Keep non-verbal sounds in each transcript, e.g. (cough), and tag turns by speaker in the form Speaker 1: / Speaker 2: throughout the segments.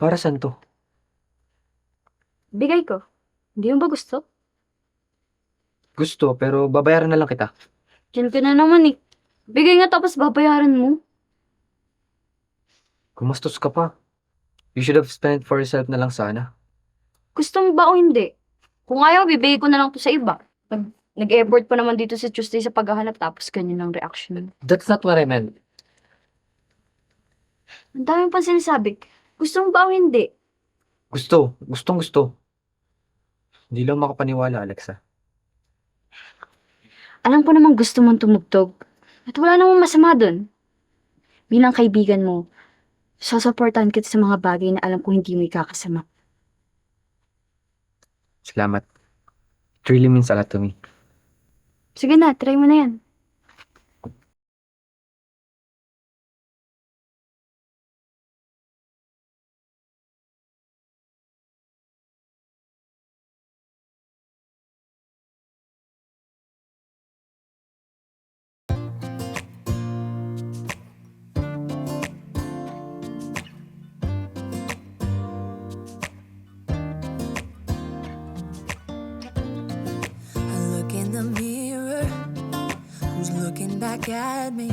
Speaker 1: Para saan to?
Speaker 2: Bigay ko. Hindi mo ba gusto?
Speaker 1: Gusto, pero babayaran na lang kita.
Speaker 2: Diyan ka na naman eh. Bigay nga tapos babayaran mo.
Speaker 1: Gumastos ka pa. You should have spent for yourself na lang sana.
Speaker 2: Gusto mo ba o hindi? Kung ayaw, bibigay ko na lang to sa iba. Nag- Nag-effort pa naman dito si Tuesday sa paghahanap tapos ganyan ang reaction.
Speaker 1: That's not what I meant.
Speaker 2: Ang dami pang sinasabi. Gusto mo ba o hindi?
Speaker 1: Gusto. Gustong gusto. Hindi lang makapaniwala, Alexa.
Speaker 2: Alam ko namang gusto mong tumugtog. At wala namang masama dun. Bilang kaibigan mo, susuportahan kita sa mga bagay na alam ko hindi mo ikakasama.
Speaker 1: Salamat. It really means a lot to me.
Speaker 2: Sige na, try mo na yan.
Speaker 3: Back at me?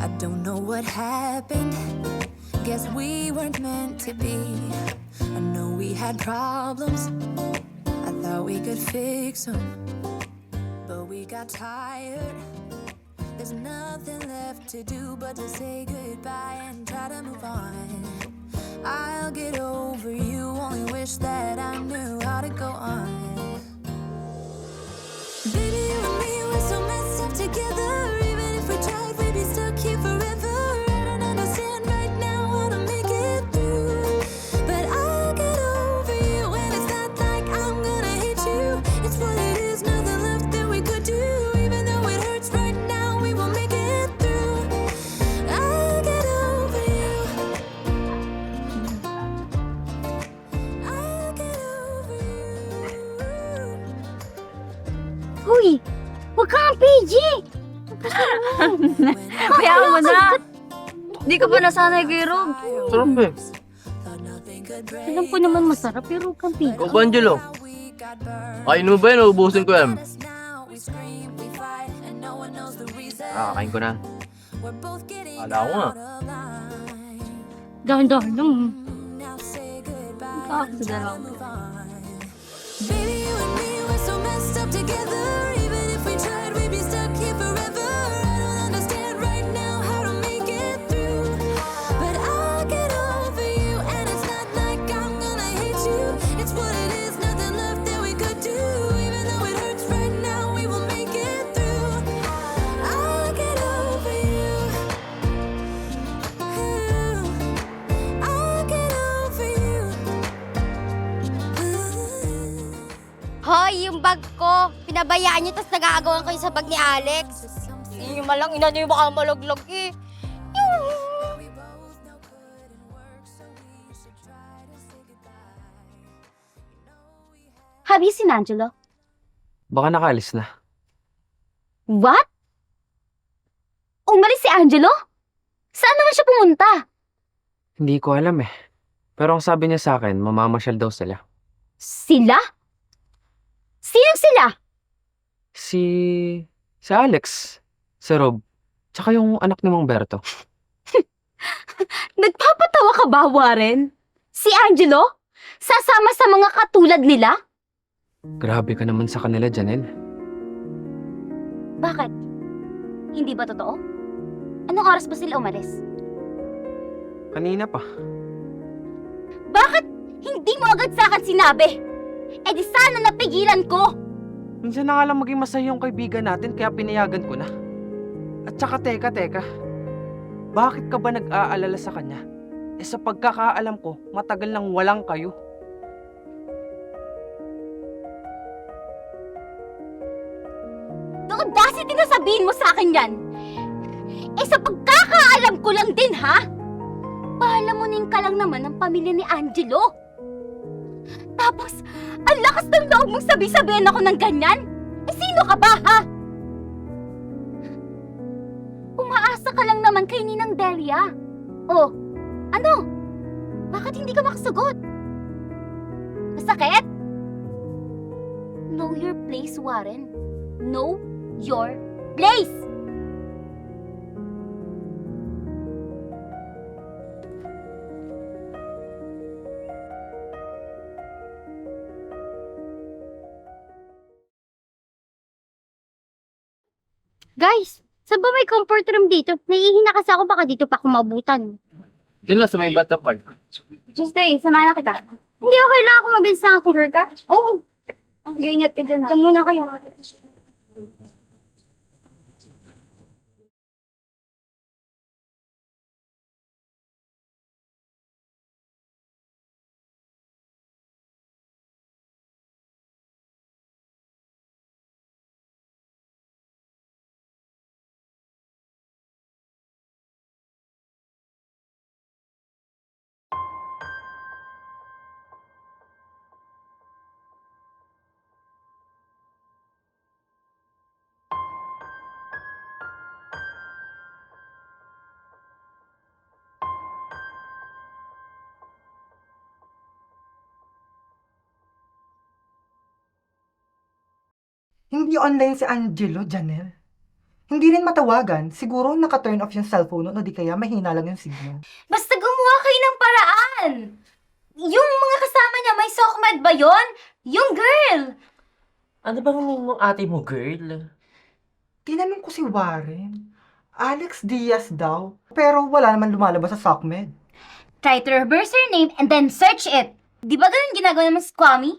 Speaker 3: I don't know what happened. Guess we weren't meant to be. I know we had problems. I thought we could fix them. But we got tired. There's nothing left to do but to say goodbye and try to move on. I'll get over you, only wish that I knew
Speaker 2: Ba nasanay kay Rob?
Speaker 1: Sarap eh.
Speaker 2: Alam ko naman masarap, pero PG.
Speaker 4: Ikaw ba, Angelo? Kain mo ba yan? Ubusin ko yan.
Speaker 1: Ah, kain ko na.
Speaker 4: Kala ko nga.
Speaker 2: Dahan-dahan lang.
Speaker 3: Ah, Baby, you and me, we're so messed up together.
Speaker 5: Pinabayaan niyo tapos nagagawan kayo sa bag ni Alex. Hindi malang ina niyo baka malaglag eh.
Speaker 2: Have you seen Angelo?
Speaker 1: Baka nakaalis na.
Speaker 2: What? Umalis si Angelo? Saan naman siya pumunta?
Speaker 1: Hindi ko alam eh. Pero ang sabi niya sa akin, mamamasyal daw sila.
Speaker 2: Sila? Sinong sila?
Speaker 1: Si... Si Alex. Si Rob. Tsaka yung anak ni Mang Berto. (laughs)
Speaker 2: Nagpapatawa ka ba, Warren? Si Angelo? Sasama sa mga katulad nila?
Speaker 1: Grabe ka naman sa kanila, Janelle.
Speaker 2: Bakit? Hindi ba totoo? Anong oras ba sila umalis?
Speaker 1: Kanina pa.
Speaker 2: Bakit hindi mo agad sa akin sinabi? Eh di sana napigilan ko!
Speaker 1: Minsan na nga lang maging masaya yung kaibigan natin kaya pinayagan ko na. At saka teka, teka. Bakit ka ba nag-aalala sa kanya? Eh sa pagkakaalam ko, matagal nang walang kayo.
Speaker 2: The audacity na sabihin mo sa akin yan! Eh sa pagkakaalam ko lang din, ha? Pahalamunin ka lang naman ng pamilya ni Angelo. Tapos, ang lakas ng loob mong sabi-sabihin ako ng ganyan? Eh sino ka ba, ha? Umaasa ka lang naman kay Ninang Delia. Oh, ano? Bakit hindi ka makasagot? Masakit? Know your place, Warren. Know your place! Guys, saan ba may comfort room dito? Naiihina kasi ako baka dito pa ako mabutan.
Speaker 4: Yun lang sa may bata park.
Speaker 2: Tuesday, samahan na kita. Hindi ako kailangan ko mabilis na ako, ka? Oo. Ang ganyan ka dyan. Diyan muna kayo.
Speaker 6: Hindi online si Angelo, Janelle. Hindi rin matawagan. Siguro naka-turn off yung cellphone o di kaya mahina lang yung signal.
Speaker 2: Basta gumawa kayo ng paraan. Yung mga kasama niya, may sokmed ba yon? Yung girl!
Speaker 7: Ano bang mong ate mo, girl?
Speaker 6: Tinanong ko si Warren. Alex Diaz daw. Pero wala naman lumalabas sa SOCMED.
Speaker 2: Try to reverse her name and then search it. Di ba ganun ginagawa naman si Kwame?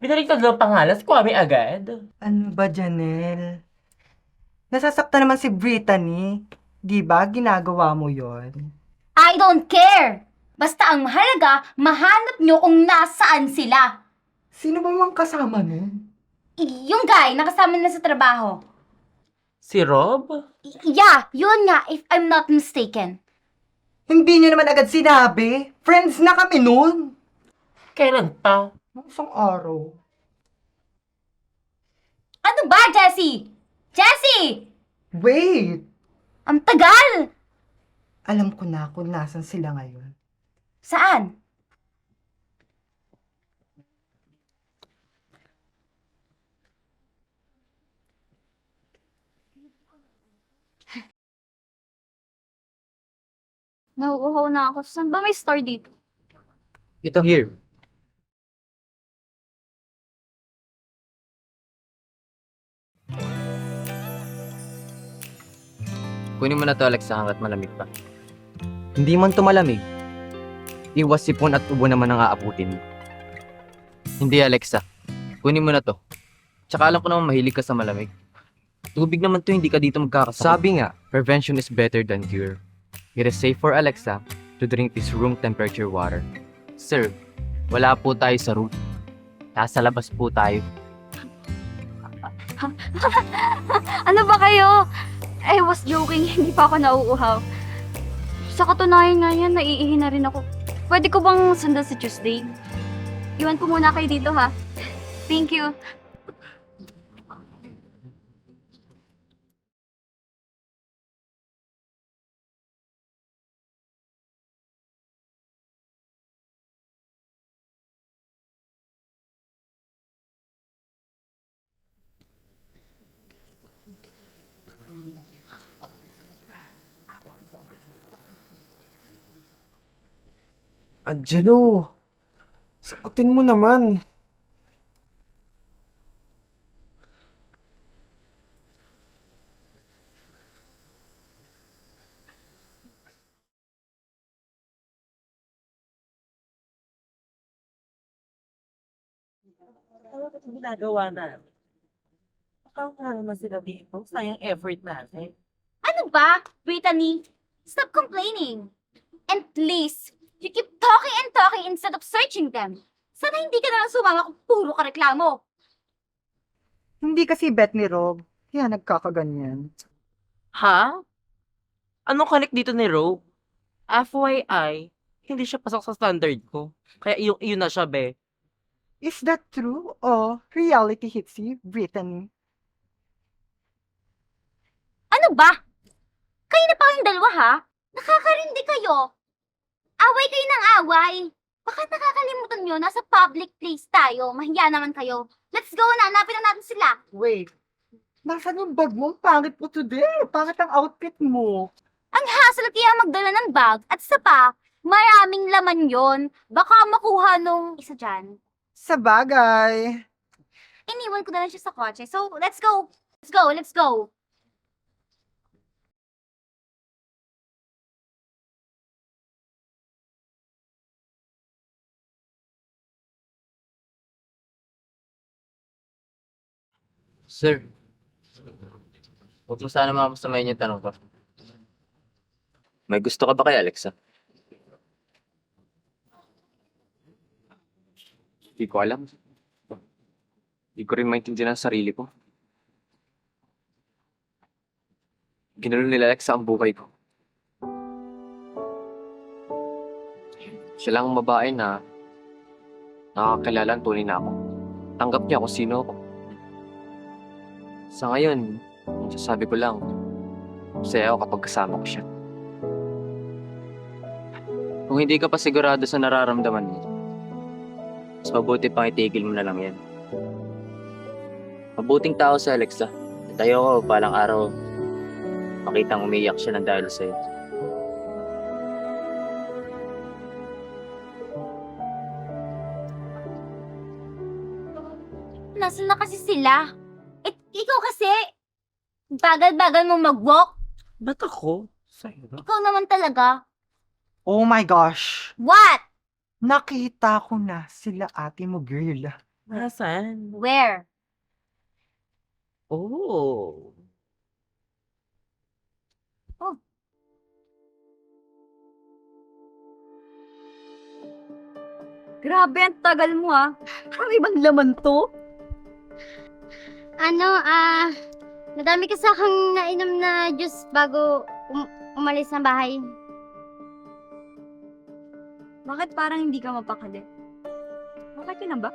Speaker 7: Binaliktad lang pangalan, si Kwame agad.
Speaker 6: Ano ba, Janelle? Nasasaktan naman si Brittany. Di ba ginagawa mo yon?
Speaker 2: I don't care! Basta ang mahalaga, mahanap nyo kung nasaan sila.
Speaker 6: Sino ba mang kasama nun?
Speaker 2: Y- yung guy, nakasama na sa trabaho.
Speaker 7: Si Rob?
Speaker 2: Y- yeah, yun nga, if I'm not mistaken.
Speaker 6: Hindi niyo naman agad sinabi. Friends na kami nun.
Speaker 7: Kailan pa?
Speaker 6: Nung isang araw.
Speaker 2: Ano ba, Jessie? Jessie!
Speaker 6: Wait!
Speaker 2: Ang tagal!
Speaker 6: Alam ko na kung nasan sila ngayon.
Speaker 2: Saan? Nauuhaw na ako. Saan ba may store dito?
Speaker 4: Ito here. Kunin mo na to Alex hanggat malamig pa.
Speaker 1: Hindi man to malamig. Iwas sipon at ubo naman ang aabutin mo.
Speaker 4: Hindi Alexa. Kunin mo na to. Tsaka alam ko naman mahilig ka sa malamig. Tubig naman to, hindi ka dito magkakasakit.
Speaker 1: Sabi nga, prevention is better than cure. It is safe for Alexa to drink this room temperature water.
Speaker 4: Sir, wala po tayo sa room. Nasa labas po tayo. (laughs)
Speaker 2: Ano ba kayo? I was joking. (laughs) Hindi pa ako nauuhaw. Sa katunayan nga yan, naiihi na rin ako. Pwede ko bang sundan si Tuesday? Iwan ko muna kayo dito ha. Thank you.
Speaker 1: Angelo! Sagutin mo naman.
Speaker 7: Ano ba ginagawa natin? Baka nga naman sila dito. Sayang effort natin.
Speaker 2: Ano ba, Brittany? Stop complaining. And please, you keep talking and talking instead of searching them. Sana hindi ka na lang sumama kung puro ka reklamo.
Speaker 6: Hindi kasi bet ni Rob. Kaya nagkakaganyan.
Speaker 7: Ha? Anong connect dito ni Rob? FYI, hindi siya pasok sa standard ko. Kaya iyon, iyon na siya, be.
Speaker 6: Is that true? O reality hits you, Brittany?
Speaker 2: Ano ba? Kayo na pa kayong dalawa ha? Nakakarindi kayo. Away kayo ng away. Baka nakakalimutan nyo, nasa public place tayo. Mahiya naman kayo. Let's go na, hanapin na natin sila.
Speaker 6: Wait. Nasaan yung bag mo? Ang Pangit mo today. Pangit ang outfit mo.
Speaker 2: Ang hassle kaya magdala ng bag at isa pa, maraming laman yon. Baka makuha nung isa dyan.
Speaker 6: Sa bagay.
Speaker 2: Iniwan ko na lang siya sa kotse. So, let's go. Let's go, let's go.
Speaker 4: Sir, huwag mo sana mamasamayin yung tanong ko. May gusto ka ba kay Alexa?
Speaker 1: Hindi ko alam. Hindi ko rin maintindihan ang sarili ko. Ginulo nila Alexa ang buhay ko. Siya lang ang babae na nakakilala ang tunay na ako. Tanggap niya kung sino ako. Sa ngayon, sasabi ko lang, masaya ako kapag kasama ko siya.
Speaker 4: Kung hindi ka pa sigurado sa nararamdaman mo, mas mabuti pang itigil mo na lang yan. Mabuting tao si Alexa. At ayoko palang araw makitang umiyak siya ng dahil sa'yo.
Speaker 2: Nasaan na kasi sila? Ikaw kasi, bagal-bagal mo mag-walk.
Speaker 7: Ba't ako? Sa'yo?
Speaker 2: Ikaw naman talaga.
Speaker 6: Oh my gosh.
Speaker 2: What?
Speaker 6: Nakita ko na sila ate mo, girl.
Speaker 7: Nasaan?
Speaker 2: Where?
Speaker 7: Oh.
Speaker 2: Grabe, ang tagal mo ah. Parang ibang laman to.
Speaker 5: Ano, ah, nadami ka sa aking nainom na juice bago um- umalis ng bahay.
Speaker 2: Bakit parang hindi ka mapakali? Okay ka na ba?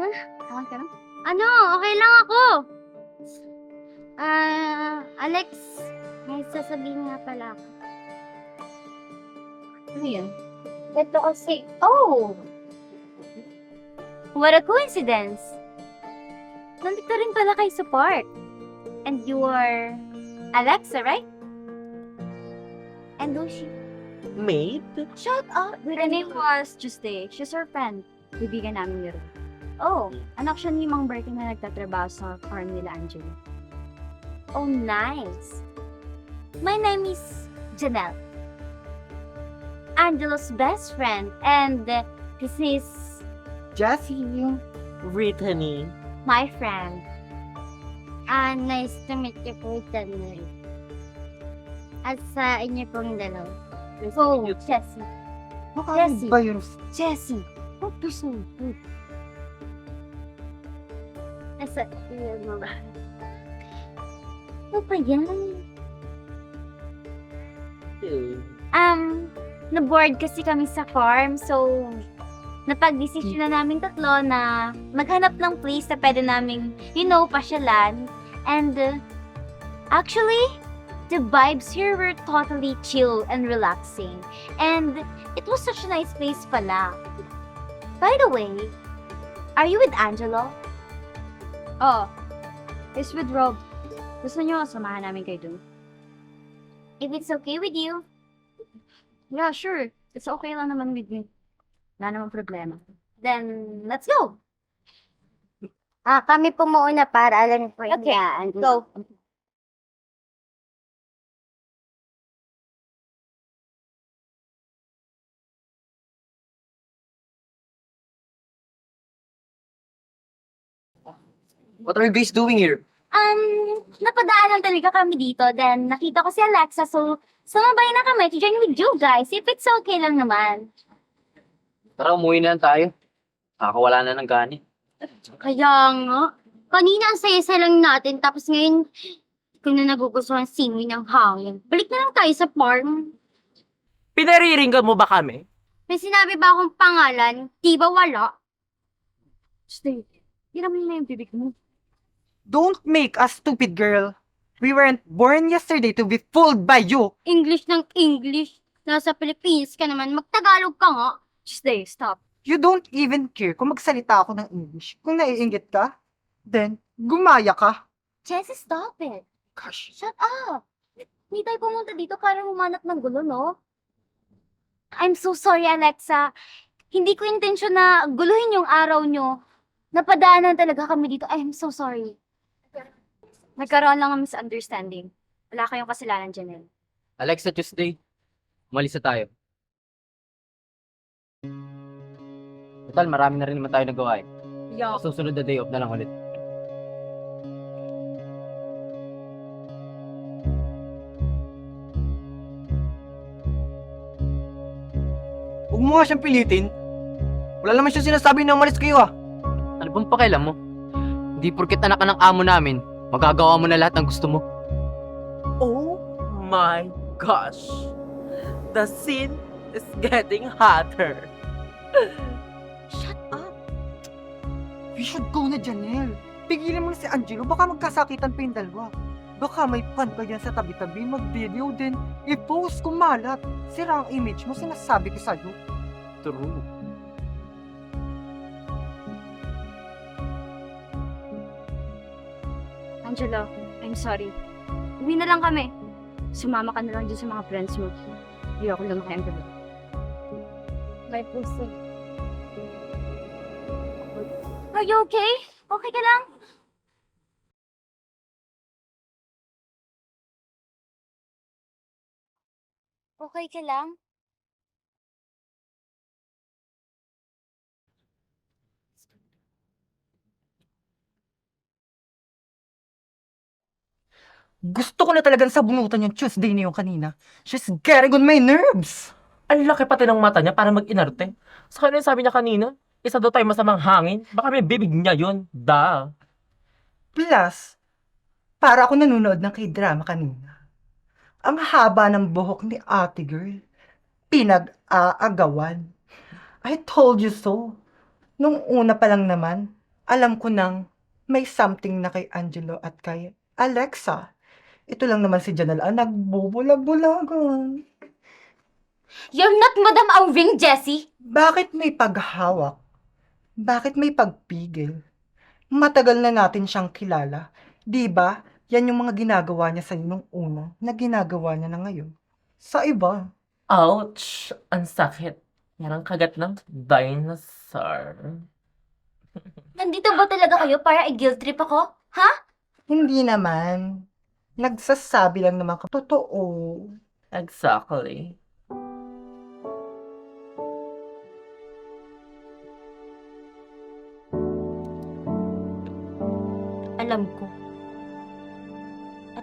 Speaker 5: Huh?
Speaker 2: Okay ka?
Speaker 5: Ano, okay lang ako. Ah, Alex, may sasabihin nga pala ako.
Speaker 2: Ano yan?
Speaker 5: Ito kasi, oh,
Speaker 2: What a coincidence! Nandito rin pala kayo sa park. And you are Alexa, right? And who's she?
Speaker 7: Maid?
Speaker 2: Shut up!
Speaker 8: Her name was Tuesday. She's our friend. Bibigan namin ni Ro.
Speaker 2: Oh,
Speaker 8: Anak siya ni Mang Bertie na nagtatrabaho sa farm nila Angelo.
Speaker 2: oh nice. My name is Janelle. Angelo's best friend. And this is
Speaker 6: Jessie.
Speaker 7: Brittany.
Speaker 2: My friend.
Speaker 5: ah, nice to meet you po, Daniel. At sa inyo pong dalawa.
Speaker 2: Oh, Jessie.
Speaker 6: Mukha
Speaker 2: Jessie.
Speaker 6: ba yun?
Speaker 2: Jessie. What person?
Speaker 5: Nasa iyo mo ba?
Speaker 2: Ano ba yan? Um, na-board kasi kami sa farm, so napag-desisyon na namin tatlo na maghanap ng place na pwede namin, you know, pasyalan. And uh, actually, the vibes here were totally chill and relaxing. And it was such a nice place pala. By the way, are you with Angelo?
Speaker 8: Oh, it's with Rob. Gusto niyo samahan namin kayo dun?
Speaker 2: If it's okay with you.
Speaker 8: Yeah, sure. It's okay lang naman with me. Wala namang problema.
Speaker 2: Then, let's go.
Speaker 5: Ah, kami po muna para alam niyo po yung
Speaker 2: Okay,
Speaker 5: daan.
Speaker 2: Go.
Speaker 4: What are you guys doing here?
Speaker 2: Um, napadaanan talaga kami dito. Then, nakita ko si Alexa. So, sumabay na kami to join with you guys. If it's okay lang naman.
Speaker 4: Tara, umuwi na lang tayo. Nakakawala na ng gani.
Speaker 5: Kaya nga. Kanina ang saya-saya lang natin, tapos ngayon, kung na nagugustuhan simoy ng hangin. Balik na lang tayo sa farm.
Speaker 7: Pinariringgan mo ba kami?
Speaker 5: May sinabi ba akong pangalan? Di ba wala?
Speaker 8: Stay. Hiramin na yung bibig mo.
Speaker 6: Don't make us stupid, girl. We weren't born yesterday to be fooled by you.
Speaker 5: English ng English. Nasa Philippines ka naman, magtagalog ka nga.
Speaker 8: Tuesday, stop.
Speaker 6: You don't even care kung magsalita ako ng English. Kung naiingit ka, then gumaya ka.
Speaker 5: Jessie, stop it.
Speaker 6: Gosh.
Speaker 5: Shut up! Hindi tayo pumunta dito para humanap ng gulo, no? I'm so sorry, Alexa. Hindi ko intensyon na guluhin yung araw nyo. Napadaanan talaga kami dito. I'm so sorry.
Speaker 8: Nagkaroon lang ng misunderstanding. Wala kayong kasalanan, Janelle.
Speaker 4: Alexa, Tuesday. Umalis na tayo. Total, marami na rin naman tayo nagawa eh.
Speaker 8: Yeah.
Speaker 4: Sa susunod na day off na lang ulit.
Speaker 1: Huwag mo nga siyang pilitin. Wala naman siya sinasabi na umalis kayo ah.
Speaker 4: Ano bang pakialam mo? Hindi porket anak ka ng amo namin, magagawa mo na lahat ng gusto mo.
Speaker 7: Oh my gosh. The scene is getting hotter.
Speaker 5: Shut up!
Speaker 6: We should go na, Janelle. Pigilan mo na si Angelo, baka magkasakitan pa yung dalawa. Baka may pan ka dyan sa tabi-tabi, mag-video din, i-post kung malat. Sira ang image mo, sinasabi ko sa'yo.
Speaker 7: True.
Speaker 8: Angelo, I'm sorry. Uwi na lang kami. Sumama ka na lang dyan sa mga friends mo. Hindi ako lang kay Angelo.
Speaker 5: My pussy. Are you okay? Okay ka lang? Okay ka lang?
Speaker 6: Gusto ko na talagang sabunutan yung Tuesday na yung kanina. She's getting on my nerves.
Speaker 7: Ang laki pati ng mata niya para mag-inarte. Sa kanya sabi niya kanina, isa daw tayo masamang hangin. Baka may bibig niya yun. Da.
Speaker 6: Plus, para ako nanonood ng k-drama kanina. Ang haba ng buhok ni ate girl. Pinag-aagawan. I told you so. Nung una pa lang naman, alam ko nang may something na kay Angelo at kay Alexa. Ito lang naman si Janelle ang nagbubulag-bulagan.
Speaker 5: You're not Madam Auring, Jessie!
Speaker 6: Bakit may paghawak? Bakit may pagpigil? Matagal na natin siyang kilala. Di ba? Yan yung mga ginagawa niya sa nung una na ginagawa niya na ngayon. Sa iba.
Speaker 7: Ouch! Ang sakit. Yan ang kagat ng dinosaur. (laughs)
Speaker 5: Nandito ba talaga kayo para i-guilt trip ako?
Speaker 6: Hindi naman. Nagsasabi lang naman ka. Totoo.
Speaker 7: Exactly.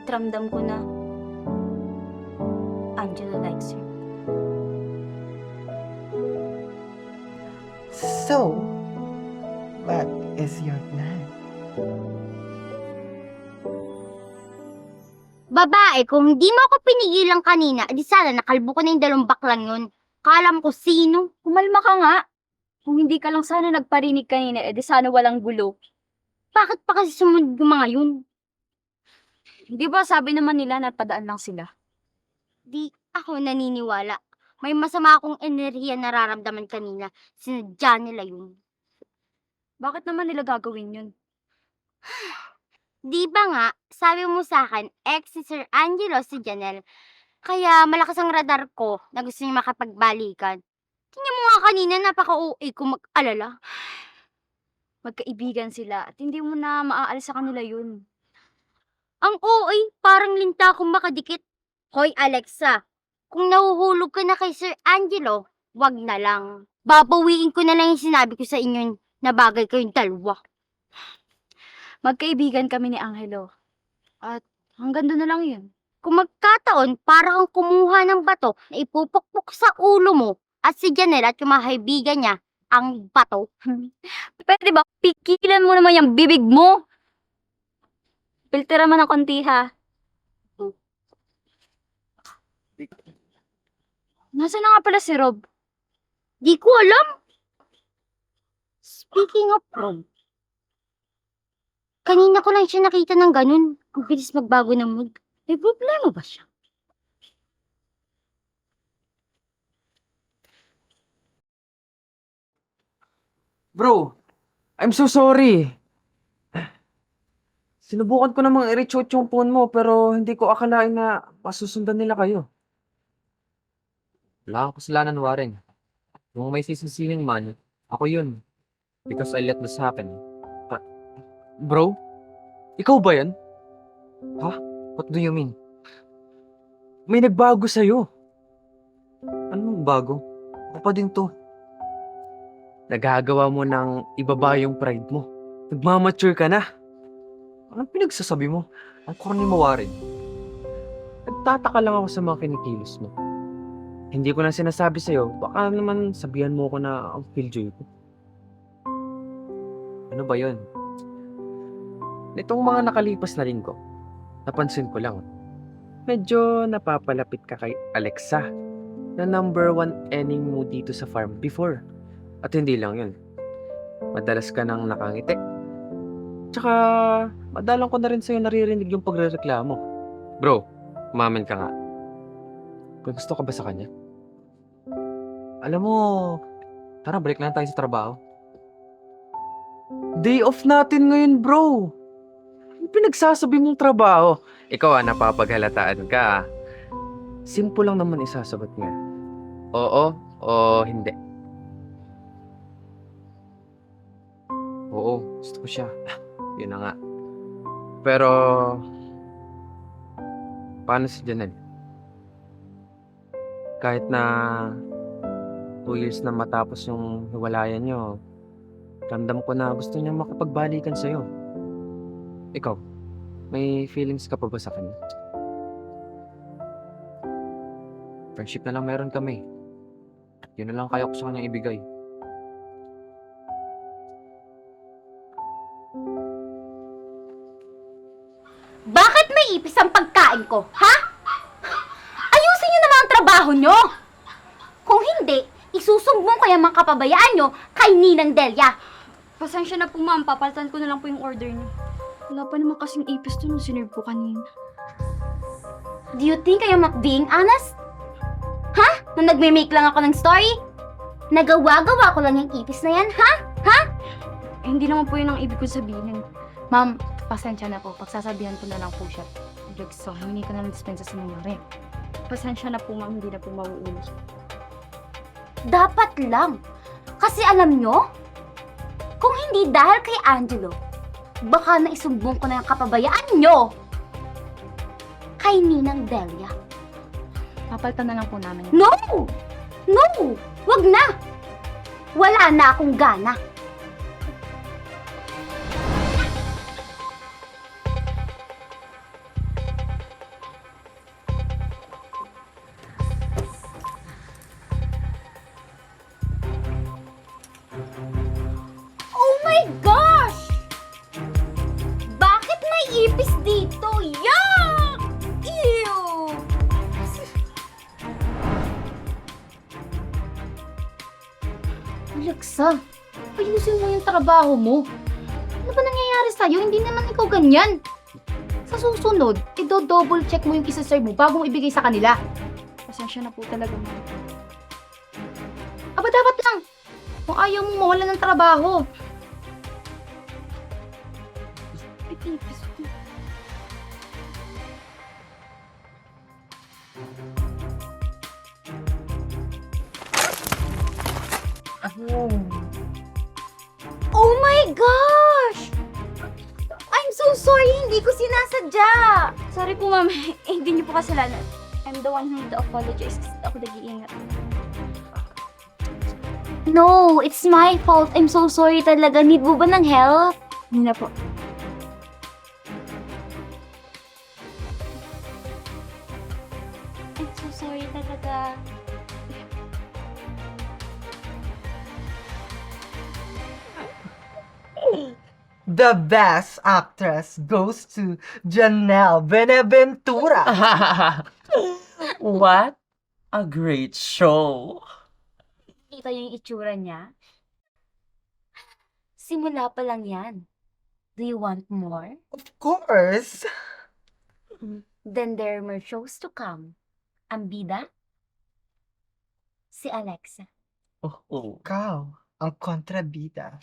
Speaker 5: Ramdam ko na Angelo likes her.
Speaker 6: So, what is your plan?
Speaker 5: Babae, kung hindi mo ako pinigilan kanina, di sana nakalbo ko na yung dalawang baklang yun. Kalam ko sino.
Speaker 8: Kumalma ka nga. Kung hindi ka lang sana nagparinig kanina, edi sana walang gulo.
Speaker 5: Bakit pa kasi sumunod yung mga yun?
Speaker 8: Di ba sabi naman nila na padaan lang sila?
Speaker 5: Di ako naniniwala. May masama akong enerhiya nararamdaman kanina. Sinadya nila yun.
Speaker 8: Bakit naman nila gagawin yun?
Speaker 5: Di ba nga, sabi mo sa akin, ex si Sir Angelo si Janelle. Kaya malakas ang radar ko na gusto niya makapagbalikan. Tingnan mo nga kanina, napaka-OA ko mag-alala.
Speaker 8: Magkaibigan sila at hindi mo na maaalis sa kanila yun.
Speaker 5: Ang OA, parang linta akong makadikit. Hoy Alexa, kung nahuhulog ka na kay Sir Angelo, wag na lang. Babawiin ko na lang yung sinabi ko sa inyo na bagay kayong dalawa.
Speaker 8: Magkaibigan kami ni Angelo. At hanggang doon na lang yun.
Speaker 5: Kung magkataon, para kang kumuha ng bato na ipupukpok sa ulo mo at si Janelle at yung mga kaibigan niya ang bato. (laughs)
Speaker 8: Pwede ba? Pikilan mo naman yung bibig mo. Piltira mo ng konti ha. Nasaan na nga pala si Rob?
Speaker 5: Di ko alam. Speaking of Rob, kanina ko lang siya nakita ng ganun. Ang bilis magbago ng mood. May problema ba siya?
Speaker 1: Bro, I'm so sorry. Sinubukan ko namang i-reach out yung phone mo pero hindi ko akalain na masusundan nila kayo.
Speaker 4: Wala kang kasalanan, Warren. Kung may sisisihin man, ako yun. Because I let this happen.
Speaker 1: Bro, ikaw ba yan?
Speaker 4: What do you mean?
Speaker 1: May nagbago sa'yo.
Speaker 4: Anong bago? Ako pa din to.
Speaker 1: Nagagawa mo ng ibaba yung pride mo. Nagmamature ka na. Anong pinagsasabi mo?
Speaker 4: Ang corny mo, Warren.
Speaker 1: Nagtataka lang ako sa mga kinikilos mo. Hindi ko lang sinasabi sa'yo, baka naman sabihan mo ko na ang killjoy ko.
Speaker 4: Ano ba yun?
Speaker 1: Nitong mga nakalipas na linggo, napansin ko lang, medyo napapalapit ka kay Alexa na number one enemy mo dito sa farm before. At hindi lang yun. Madalas ka nang nakangiti. Tsaka, madalang ko na rin sa'yo naririnig yung pagrereklamo. Bro, umamin ka nga. Kung gusto ka ba sa kanya?
Speaker 4: Alam mo, tara balik lang tayo sa trabaho.
Speaker 1: Day off natin ngayon, bro. Ano pinagsasabi mong trabaho? Ikaw ah, napapaghalataan ka ah. Simple lang naman isasagot niya. Oo o hindi.
Speaker 4: Oo, gusto ko siya.
Speaker 1: Yun na nga. Pero, paano si Janelle? Kahit na two years na matapos yung hiwalayan nyo, ramdam ko na gusto niya makipagbalikan sa'yo. Ikaw, may feelings ka pa ba sa kanya?
Speaker 4: Friendship na lang meron kami. Yun na lang kaya ko sa kanya ibigay.
Speaker 2: Bakit may ipis ang pagkain ko, ha? Ayusin niyo naman ang trabaho niyo! Kung hindi, isusumbong ko yung mga kapabayaan niyo kay Ninang Delia.
Speaker 8: Pasensya na po ma'am, papalitan ko na lang po yung order niyo. Wala pa naman kasing ipis to nung sinerve ko kanina.
Speaker 2: Do you think I am being honest? Ha? Nung nagme-make lang ako ng story? Nagawa-gawa ko lang yung ipis na yan, ha?
Speaker 8: Eh, hindi naman po yun ang ibig ko sabihin. Ma'am, pasensya na po. Pagsasabihan ko na lang po siya. Alexa, hindi ka na ng dispensa sa nangyari. Pasensya na po ma'am, hindi na po mauulit.
Speaker 2: Dapat lang. Kasi alam nyo, kung hindi dahil kay Angelo, baka naisumbong ko na yung kapabayaan nyo kay Ninang Delia.
Speaker 8: Papalitan na lang po namin.
Speaker 2: No! No! Wag na! Wala na akong gana. Trabaho mo. Ano ba nangyayari sa'yo? Hindi naman ikaw ganyan. Sa susunod, ido-double check mo yung isa-serve mo bago mo ibigay sa kanila.
Speaker 8: Pasensya na po talaga ma'am.
Speaker 2: Aba, dapat lang. Kung ayaw mo mawala ng trabaho. Oh my gosh! I'm so sorry, hindi ko sinasadya.
Speaker 8: Sorry po ma'am, (laughs) eh, hindi niyo po kasalanan. I'm the one who need to apologize kasi ako nag-iingat.
Speaker 2: No, it's my fault. I'm so sorry talaga. Need mo ba ng help?
Speaker 8: Hindi na po.
Speaker 6: The best actress goes to Janelle Benaventura. (laughs)
Speaker 7: What a great show!
Speaker 2: Kita yung itsura niya? Simula pa lang yan. Do you want more?
Speaker 6: Of course.
Speaker 2: Then there are more shows to come. Ang bida? Si Alexa.
Speaker 7: Oh, oh.
Speaker 6: Ikaw. ang kontrabida.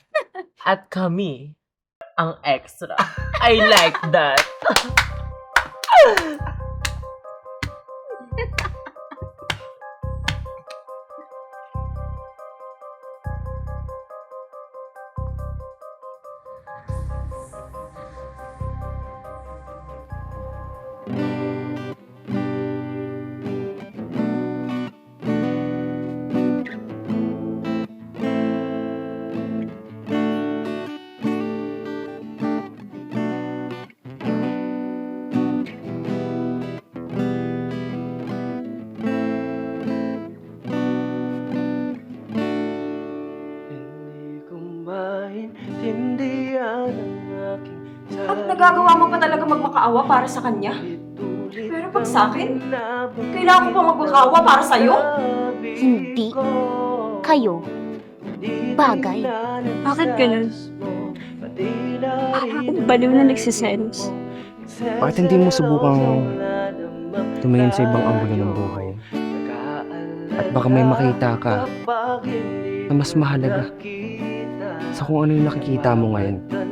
Speaker 7: At kami, ang extra. I like that. (laughs)
Speaker 8: At nagagawa mo pa talaga magmakaawa para sa kanya? Pero pag sa akin, kailangan ko pa magmakaawa para sa'yo?
Speaker 2: Hindi. Kayo. Bagay.
Speaker 9: Bakit ganun? Parang akong baliw na nagsiselos.
Speaker 10: Bakit hindi mo subukang tumingin sa ibang anggulo ng buhay? At baka may makita ka na mas mahalaga sa kung ano yung nakikita mo ngayon.